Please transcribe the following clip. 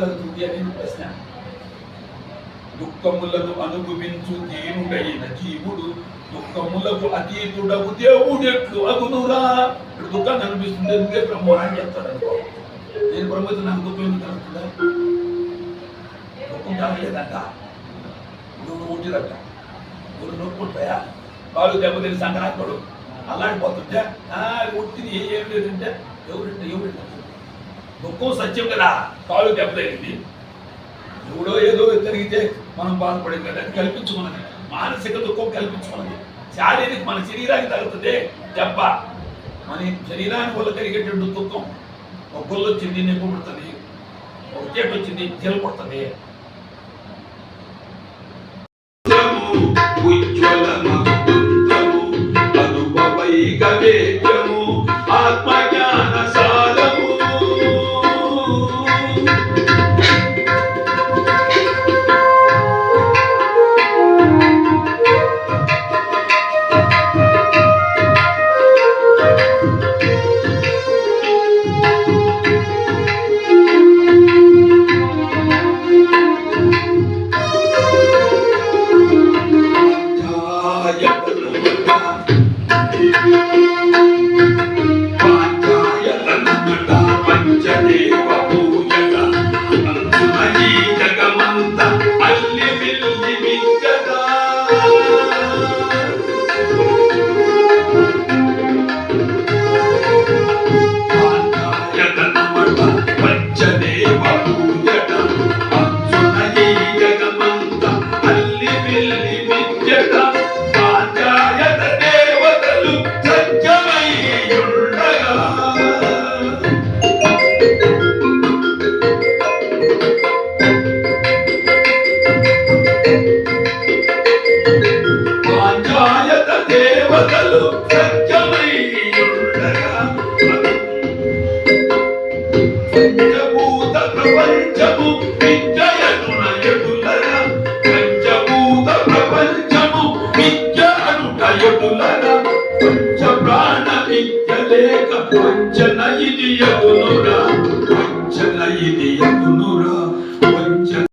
జరుగుతుంది అని ప్రశ్న. దుఃఖములను అనుభవించు తీరుడైన జీవుడు దుఃఖములకు అతీతుడవు దేవుడెట్లు అగునురా? ఇక్కడ దుఃఖాన్ని అనిపిస్తుంది ఎందుకే బ్రహ్మ అని చెప్తారనుకో నేను బ్రహ్మతో నాకు దుఃఖం కలుగుతుందా? దుఃఖం కాలేదంట. నువ్వు ఉంటుందంట నువ్వు నొప్పుంటాయా వాళ్ళు దెబ్బతిని సంక్రాంతుడు అల్లాడిపోతుంటే ఉట్టిది ఏం లేదంటే ఎవరింటే ఎవరింటే దుఃఖం సత్యం కదా. కాలు దెబ్బతగింది ఎవడో ఏదో జరిగితే మనం బాధపడింది కదా. అది కల్పించుకున్నది. మానసిక దుఃఖం కల్పించుకున్నది. శారీరక మన శరీరానికి తగ్గుతుంది దెబ్బ. మన శరీరానికి వల్ల కలిగేటువంటి దుఃఖం. ఒక గొల్లు వచ్చింది నొప్పి పుడుతుంది. ఒక చేటు వచ్చింది జల పుడుతుంది. giật పాంచాయత దేవతలు సత్యమై పంచభూత ప్రపంచము విద్యయనున ఎటులరా పంచభూత ప్రపంచము విద్య అనుట పంచ ప్రాణ విద్య లేక పంచ ఇది